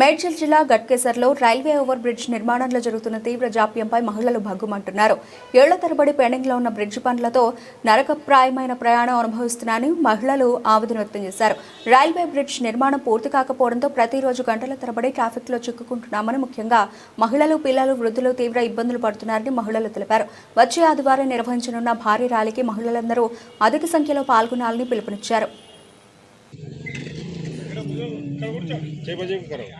మేడ్చల్ జిల్లా గట్కేసర్లో railway over bridge నిర్మాణంలో జరుగుతున్న తీవ్ర జాప్యంపై మహిళలు భగ్గుమంటున్నారు. ఏళ్ళ తరబడి పెండింగ్లో ఉన్న బ్రిడ్జ్ పనులతో నరకప్రాయమైన ప్రయాణం అనుభవిస్తున్నారని మహిళలు ఆవేదన వ్యక్తం చేశారు. రైల్వే బ్రిడ్జ్ నిర్మాణం పూర్తి కాకపోవడంతో ప్రతిరోజు గంటల తరబడి ట్రాఫిక్లో చిక్కుకుంటున్నామని ముఖ్యంగా మహిళలు పిల్లలు వృద్ధులు తీవ్ర ఇబ్బందులు పడుతున్నారని మహిళలు తెలిపారు. వచ్చే ఆదివారం నిర్వహించనున్న భారీ ర్యాలీకి మహిళలందరూ అధిక సంఖ్యలో పాల్గొనాలని పిలుపునిచ్చారు. చేప చేప కరవు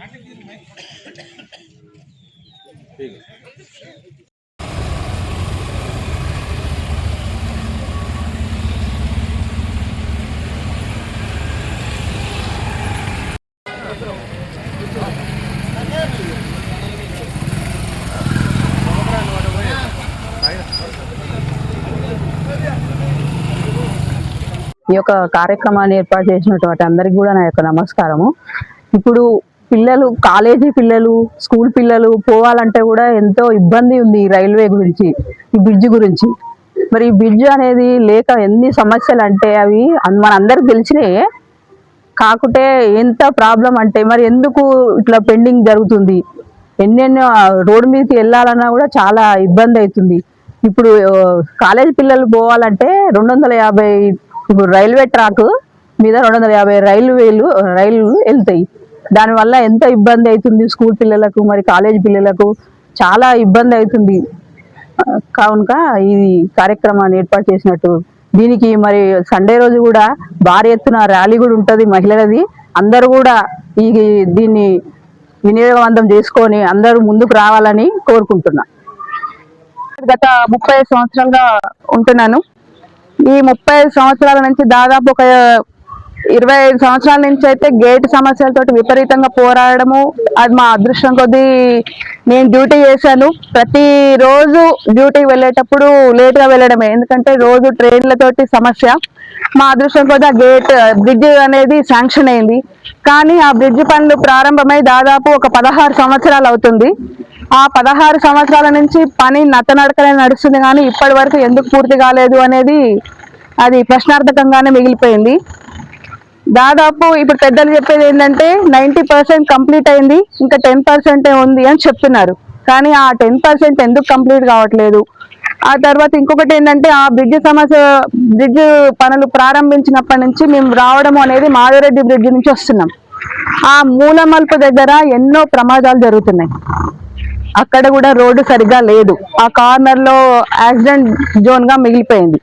ఈ యొక్క కార్యక్రమాన్ని ఏర్పాటు చేసినటువంటి అందరికి కూడా నా యొక్క నమస్కారము. ఇప్పుడు పిల్లలు కాలేజీ పిల్లలు స్కూల్ పిల్లలు పోవాలంటే కూడా ఎంతో ఇబ్బంది ఉంది ఈ రైల్వే గురించి ఈ బ్రిడ్జ్ గురించి. మరి ఈ బ్రిడ్జ్ అనేది లేక ఎన్ని సమస్యలు అంటే అవి మనందరికి తెలిసినాయే కాకుంటే ఎంత ప్రాబ్లం అంటే మరి ఎందుకు ఇట్లా పెండింగ్ జరుగుతుంది? ఎన్నెన్నో రోడ్డు మీదకి వెళ్ళాలన్నా కూడా చాలా ఇబ్బంది అవుతుంది. ఇప్పుడు కాలేజీ కాలేజ్ పిల్లలు పోవాలంటే రెండు వందల యాభై ఇప్పుడు రైల్వే ట్రాక్ మీద రెండు వందల యాభై రైల్వేలు రైలు వెళ్తాయి. దానివల్ల ఎంత ఇబ్బంది అవుతుంది స్కూల్ పిల్లలకు మరి కాలేజ్ పిల్లలకు? చాలా ఇబ్బంది అవుతుంది. కావునక కావున ఇది కార్యక్రమాన్ని ఏర్పాటు చేసినట్టు. దీనికి మరి సండే రోజు కూడా భారీ ఎత్తున ర్యాలీ కూడా ఉంటుంది మహిళలది. అందరూ కూడా ఈ దీన్ని వినియోగవంతం చేసుకొని అందరూ ముందుకు రావాలని కోరుకుంటున్నా. గత ముప్పై సంవత్సరాలుగా ఉంటున్నాను. ఈ ముప్పై సంవత్సరాల నుంచి దాదాపు ఒక ఇరవై ఐదు సంవత్సరాల నుంచి అయితే గేట్ సమస్యలతోటి విపరీతంగా పోరాడము అది మా అదృష్టం కొద్దీ నేను డ్యూటీ చేశాను. ప్రతిరోజు డ్యూటీకి వెళ్ళేటప్పుడు లేట్గా వెళ్ళడమే. ఎందుకంటే రోజు ట్రైన్లతోటి సమస్య. మా అదృష్టం కొద్దీ ఆ గేట్ బ్రిడ్జ్ అనేది శాంక్షన్ అయింది. కానీ ఆ బ్రిడ్జ్ పనులు ప్రారంభమై దాదాపు ఒక పదహారు సంవత్సరాలు అవుతుంది. ఆ పదహారు సంవత్సరాల నుంచి పని నత్తనడకనే నడుస్తుంది కానీ ఇప్పటి వరకు ఎందుకు పూర్తి కాలేదు అనేది అది ప్రశ్నార్థకంగానే మిగిలిపోయింది. దాదాపు ఇప్పుడు పెద్దలు చెప్పేది ఏంటంటే నైంటీ పర్సెంట్ కంప్లీట్ అయింది ఇంకా టెన్ పర్సెంటే ఉంది అని చెప్తున్నారు. కానీ ఆ టెన్ పర్సెంట్ ఎందుకు కంప్లీట్ కావట్లేదు? ఆ తర్వాత ఇంకొకటి ఏంటంటే ఆ బ్రిడ్జ్ సమస్య బ్రిడ్జ్ పనులు ప్రారంభించినప్పటి నుంచి మేము రావడం అనేది మాధవరెడ్డి బ్రిడ్జ్ నుంచి వస్తున్నాం. ఆ మూలమల్పు దగ్గర ఎన్నో ప్రమాదాలు జరుగుతున్నాయి. అక్కడ కూడా రోడ్డు సరిగ్గా లేదు ఆ కార్నర్ లో యాక్సిడెంట్ జోన్ గా మిగిలిపోయింది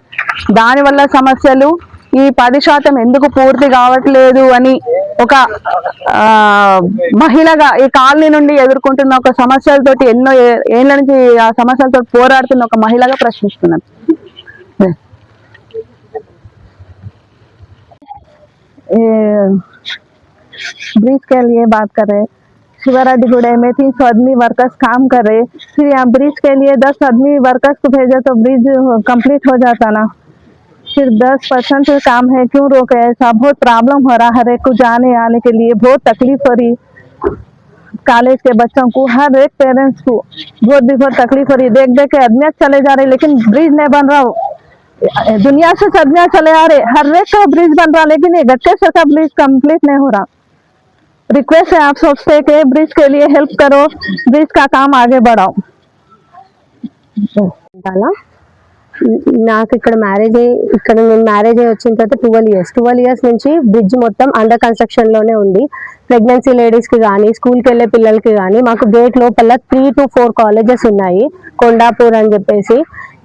దానివల్ల సమస్యలు ఈ పది శాతం ఎందుకు పూర్తి కావట్లేదు అని ఒక ఆ, మహిళగా ఈ కాలనీ నుండి ఎదుర్కొంటున్న ఒక సమస్యలతోటి ఎన్నో ఏ- ఏళ్ళ నుంచి ఆ సమస్యలతో పోరాడుతున్న ఒక మహిళగా ప్రశ్నిస్తున్నాను ब्रिज के लिए बात कर रहे शिवराज गुड़े में तीन सौ आदमी वर्कर्स काम कर रहे। फिर यहाँ ब्रिज के लिए दस आदमी वर्कर्स को भेजे तो ब्रिज कंप्लीट हो जाता ना। फिर दस परसेंट काम है, क्यों रोके ऐसा? बहुत प्रॉब्लम हो रहा हर एक को जाने, आने के लिए। बहुत तकलीफ़ हो रही। कॉलेज के बच्चों को, हर एक पेरेंट्स को। बहुत भी बहुत तकलीफ़ हो रही। देख देख के आदमियाँ चले जा रहे, लेकिन ब्रिज नहीं बन रहा। दुनिया से सदमिया चले आ रहे। हर एक का ब्रिज बन रहा, लेकिन ये गट्टेसर का ब्रिज कंप्लीट नहीं हो रहा। रिक्वेस्ट है आप सबसे कि ब्रिज के लिए हेल्प करो ब्रिज का काम आगे बढ़ाओ అలా నాకు ఇక్కడ మ్యారేజ్ అయ్యి ఇక్కడ నేను మ్యారేజ్ అయ్యి వచ్చిన తర్వాత ట్వెల్వ్ ఇయర్స్ ట్వెల్వ్ ఇయర్స్ నుంచి బ్రిడ్జ్ మొత్తం అండర్ కన్స్ట్రక్షన్ లోనే ఉంది ప్రెగ్నెన్సీ లేడీస్ కి కానీ స్కూల్కి వెళ్ళే పిల్లలకి కానీ మాకు గేట్ లోపల త్రీ టు ఫోర్ కాలేజెస్ ఉన్నాయి కొండాపూర్ అని చెప్పేసి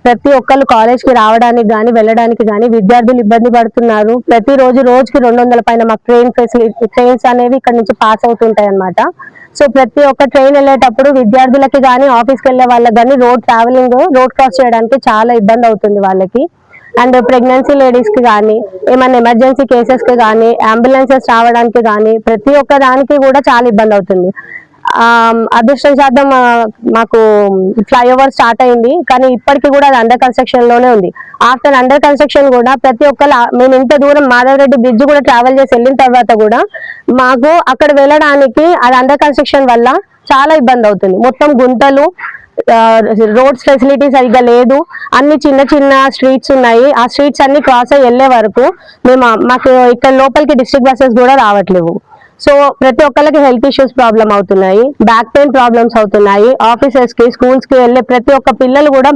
ప్రతి ఒక్కళ్ళు కాలేజ్కి రావడానికి కానీ వెళ్ళడానికి కానీ విద్యార్థులు ఇబ్బంది పడుతున్నారు. ప్రతి రోజు రోజుకి రెండు వందల పైన మాకు ట్రైన్ ఫెసిలిటీ ట్రైన్స్ అనేవి ఇక్కడ నుంచి పాస్ అవుతుంటాయి అనమాట సో ప్రతి ఒక్క ట్రైన్ వెళ్ళేటప్పుడు విద్యార్థులకి కానీ ఆఫీస్కి వెళ్ళే వాళ్ళకి కానీ రోడ్ ట్రావెలింగ్ రోడ్ క్రాస్ చేయడానికి చాలా ఇబ్బంది అవుతుంది వాళ్ళకి. అండ్ ప్రెగ్నెన్సీ లేడీస్కి కానీ ఏమైనా ఎమర్జెన్సీ కేసెస్కి కానీ అంబులెన్సెస్ రావడానికి కానీ ప్రతి ఒక్క దానికి కూడా చాలా ఇబ్బంది అవుతుంది. అదృష్టం శాతం మాకు ఫ్లైఓవర్ స్టార్ట్ అయింది. కానీ ఇప్పటికీ కూడా అది అండర్ కన్స్ట్రక్షన్లోనే ఉంది. ఆఫ్టర్ అండర్ కన్స్ట్రక్షన్ కూడా ప్రతి ఒక్కరు మేము ఇంత దూరం మాధవరెడ్డి బ్రిడ్జ్ కూడా ట్రావెల్ చేసి వెళ్ళిన తర్వాత కూడా మాకు అక్కడ వెళ్ళడానికి అది అండర్ కన్స్ట్రక్షన్ వల్ల చాలా ఇబ్బంది అవుతుంది. మొత్తం గుంతలు రోడ్స్ ఫెసిలిటీ సరిగ్గా లేదు. అన్ని చిన్న చిన్న స్ట్రీట్స్ ఉన్నాయి. ఆ స్ట్రీట్స్ అన్ని క్రాస్ అయ్యి వెళ్ళే వరకు మేము మాకు ఇక్కడ లోపలికి డిస్ట్రిక్ట్ బస్సెస్ కూడా రావట్లేవు. సో ప్రతి ఒక్కరికి హెల్త్ ఇష్యూస్ ప్రాబ్లం అవుతున్నాయి బ్యాక్ పెయిన్ ప్రాబ్లమ్స్ అవుతున్నాయి ఆఫీసెస్కి స్కూల్స్కి వెళ్ళే ప్రతి ఒక్క పిల్లలు కూడా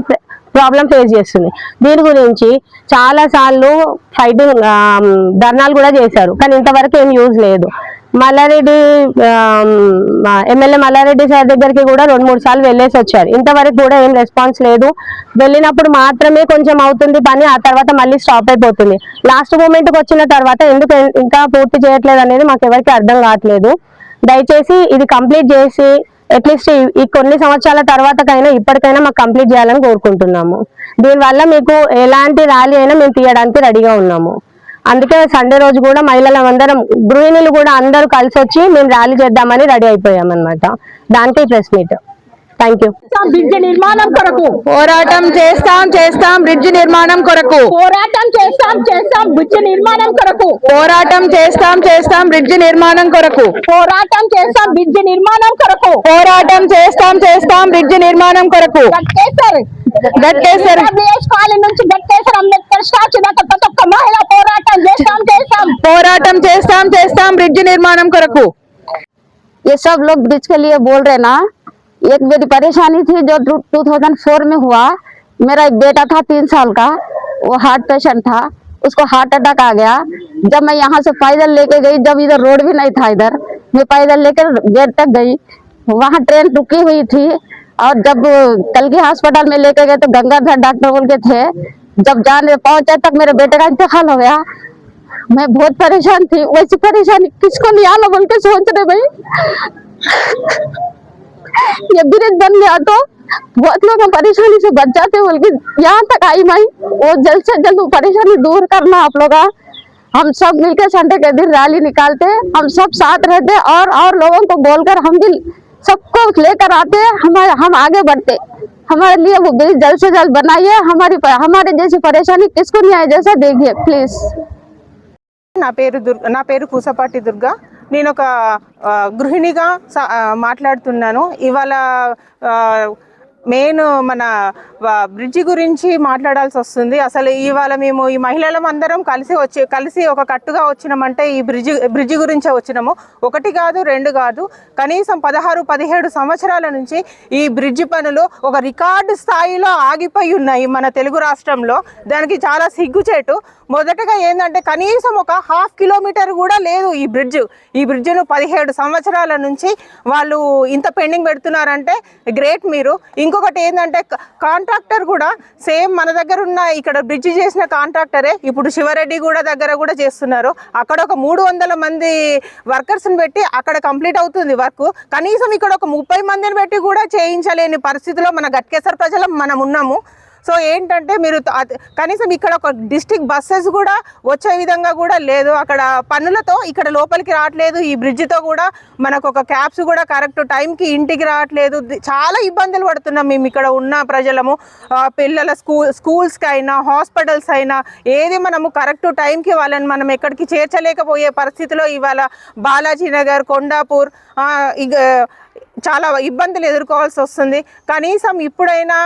ప్రాబ్లం ఫేస్ చేస్తుంది. దీని గురించి చాలా సార్లు ఫైటింగ్ ధర్నాలు కూడా చేశారు. కానీ ఇంతవరకు ఏం యూజ్ లేదు. మల్లారెడ్డి ఎమ్మెల్యే మల్లారెడ్డి సార్ దగ్గరికి కూడా రెండు మూడు సార్లు వెళ్ళేసి వచ్చారు. ఇంతవరకు కూడా ఏం రెస్పాన్స్ లేదు. వెళ్ళినప్పుడు మాత్రమే కొంచెం అవుతుంది పని ఆ తర్వాత మళ్ళీ స్టాప్ అయిపోతుంది. లాస్ట్ మూమెంట్కి వచ్చిన తర్వాత ఎందుకు ఇంకా పూర్తి చేయట్లేదు అనేది మాకు ఎవరికి అర్థం కావట్లేదు. దయచేసి ఇది కంప్లీట్ చేసి అట్లీస్ట్ ఈ కొన్ని సంవత్సరాల తర్వాతకైనా ఇప్పటికైనా మాకు కంప్లీట్ చేయాలని కోరుకుంటున్నాము. దీనివల్ల మీకు ఎలాంటి ర్యాలీ అయినా మేము తీయడానికి రెడీగా ఉన్నాము. అందుకే సండే రోజు కూడా మహిళలు అందరం గృహిణులు కూడా అందరూ కలిసి వచ్చి మేము ర్యాలీ చేద్దామని రెడీ అయిపోయాం అనమాట దానికి press meet. Thank you bridge నిర్మాణం కొరకు పోరాటం చేస్తాం చేస్తాం బ్రిడ్జ్ నిర్మాణం కొరకు పోరాటం చేస్తాం చేస్తాం బ్రిడ్జ్ నిర్మాణం కొరకు పోరాటం చేస్తాం చేస్తాం బ్రిడ్జ్ నిర్మాణం కొరకు పోరాటం చేస్తాం బ్రిడ్జ్ నిర్మాణం కొరకు పోరాటం చేస్తాం చేస్తాం బ్రిడ్జ్ నిర్మాణం కొరకు గట్టేశ్వర్ గట్టేశ్వర్ బిఎస్ కాలనీ నుంచి గట్టేశ్వర్ అంబేద్కర్ స్టాచ్యూ దాకా ప్రతి ఒక్క మహిళ పోరాటం చేస్తాం చేస్తాం పోరాటం చేస్తాం చేస్తాం బ్రిడ్జ్ నిర్మాణం కొరకు ये सब लोग ब्रिज के लिए बोल रहे ना एक मेरी परेशानी थी जो 2004 में हुआ। मेरा एक बेटा था, तीन साल का। वो हार्ट पेशेंट था। उसको हार्ट अटैक आ गया। जब मैं यहाँ से पैदल लेके गई, जब इधर रोड भी नहीं था इधर, मैं पैदल लेकर गेट तक गई। वहाँ ट्रेन रुकी हुई थी और जब कल के अस्पताल में लेके गए तो गंगाधर डॉक्टर बोल के थे, जब जाने पहुँचे तक मेरे बेटे का इंतकाल हो गया। मैं बहुत परेशान थी। वैसी परेशानी किसको नहीं आना बोल के सोच रहे भाई? ये ब्रिज बन गया तो बहुत लोग हम परेशानी से बच जाते बोल के यहाँ तक आई मैं वो जल्द से जल्द वो परेशानी दूर करना आप लोग का। हम सब मिलकर संडे के दिन रैली निकालते हम सब साथ रहते और और लोगों को बोलकर हम भी सबको लेकर आते हमारे हम आगे बढ़ते हमारे लिए वो ब्रिज जल्द से जल्द बनाइए हमारी हमारे जैसी परेशानी किसको नहीं आए जैसा देखिए प्लीज నా పేరు దుర్గ నా పేరు పూసపాటి దుర్గా నేను ఒక గృహిణిగా మాట్లాడుతున్నాను. ఇవాళ మెయిన్ మన బ్రిడ్జి గురించి మాట్లాడాల్సి వస్తుంది. అసలు ఇవాళ మేము ఈ మహిళలం అందరం కలిసి వచ్చి కలిసి ఒక కట్టుగా వచ్చినామంటే ఈ బ్రిడ్జి బ్రిడ్జి గురించే వచ్చినాము. ఒకటి కాదు రెండు కాదు. కనీసం పదహారు పదిహేడు సంవత్సరాల నుంచి ఈ బ్రిడ్జి పనులు ఒక రికార్డు స్థాయిలో ఆగిపోయి ఉన్నాయి మన తెలుగు రాష్ట్రంలో. దానికి చాలా సిగ్గుచేటు. మొదటగా ఏంటంటే కనీసం ఒక హాఫ్ కిలోమీటర్ కూడా లేదు ఈ బ్రిడ్జ్. ఈ బ్రిడ్జ్ను పదిహేడు సంవత్సరాల నుంచి వాళ్ళు ఇంత పెండింగ్ పెడుతున్నారంటే గ్రేట్ మీరు. ఇంకొకటి ఏంటంటే కాంట్రాక్టర్ కూడా సేమ్ మన దగ్గర ఉన్న ఇక్కడ బ్రిడ్జ్ చేసిన కాంట్రాక్టరే ఇప్పుడు శివరెడ్డి కూడా దగ్గర కూడా చేస్తున్నారు. అక్కడ ఒక మూడు వందల మంది వర్కర్స్ని పెట్టి అక్కడ కంప్లీట్ అవుతుంది వర్క్ కనీసం ఇక్కడ ఒక ముప్పై మందిని పెట్టి కూడా చేయించలేని పరిస్థితిలో మన గట్కేశ్వర ప్రజలం మనం ఉన్నాము. సో ఏంటంటే మీరు కనీసం ఇక్కడ ఒక డిస్టిక్ బస్సెస్ కూడా వచ్చే విధంగా కూడా లేదు. అక్కడ పనులతో ఇక్కడ లోపలికి రావట్లేదు. ఈ బ్రిడ్జ్తో కూడా మనకు ఒక క్యాబ్స్ కూడా కరెక్ట్ టైంకి ఇంటికి రావట్లేదు. చాలా ఇబ్బందులు పడుతున్నాం మేము ఇక్కడ ఉన్న ప్రజలము. పిల్లల స్కూల్ స్కూల్స్కి అయినా హాస్పిటల్స్ అయినా ఏది మనము కరెక్ట్ టైంకి వాళ్ళని మనం ఎక్కడికి చేర్చలేకపోయే పరిస్థితిలో ఇవాళ బాలాజీ నగర్ కొండాపూర్ చాలా ఇబ్బందులు ఎదుర్కోవాల్సి వస్తుంది. కనీసం ఇప్పుడైనా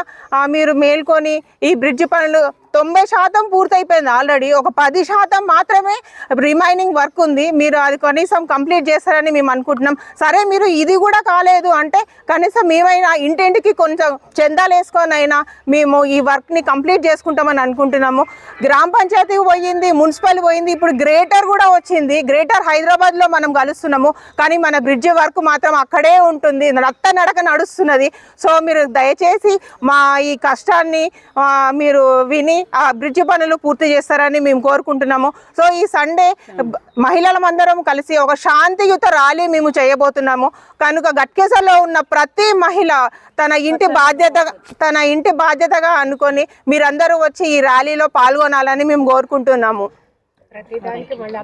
మీరు మేల్కొని ఈ బ్రిడ్జ్ పనులు తొంభై శాతం పూర్తయిపోయింది ఆల్రెడీ. ఒక పది శాతం మాత్రమే రిమైనింగ్ వర్క్ ఉంది. మీరు అది కనీసం కంప్లీట్ చేస్తారని మేము అనుకుంటున్నాం. సరే మీరు ఇది కూడా కాలేదు అంటే కనీసం మేమైనా ఇంటింటికి కొంచెం చందాలు వేసుకొనైనా మేము ఈ వర్క్ని కంప్లీట్ చేసుకుంటామని అనుకుంటున్నాము. గ్రామ పంచాయతీ పోయింది మున్సిపల్ పోయింది ఇప్పుడు గ్రేటర్ కూడా వచ్చింది. గ్రేటర్ హైదరాబాద్లో మనం కలుస్తున్నాము. కానీ మన బ్రిడ్జ్ వర్క్ మాత్రం అక్కడే ఉంటుంది. రక్త నడక నడుస్తున్నది. సో మీరు దయచేసి మా ఈ కష్టాన్ని మీరు విని ఆ బ్రిడ్జ్ పనులు పూర్తి చేస్తారని మేము కోరుకుంటున్నాము. సో ఈ సండే మహిళలమందరం కలిసి ఒక శాంతియుత ర్యాలీ మేము చేయబోతున్నాము. కనుక గట్కేసలో ఉన్న ప్రతి మహిళ తన ఇంటి బాధ్యత తన ఇంటి బాధ్యతగా అనుకొని మీరందరూ వచ్చి ఈ ర్యాలీలో పాల్గొనాలని మేము కోరుకుంటున్నాము.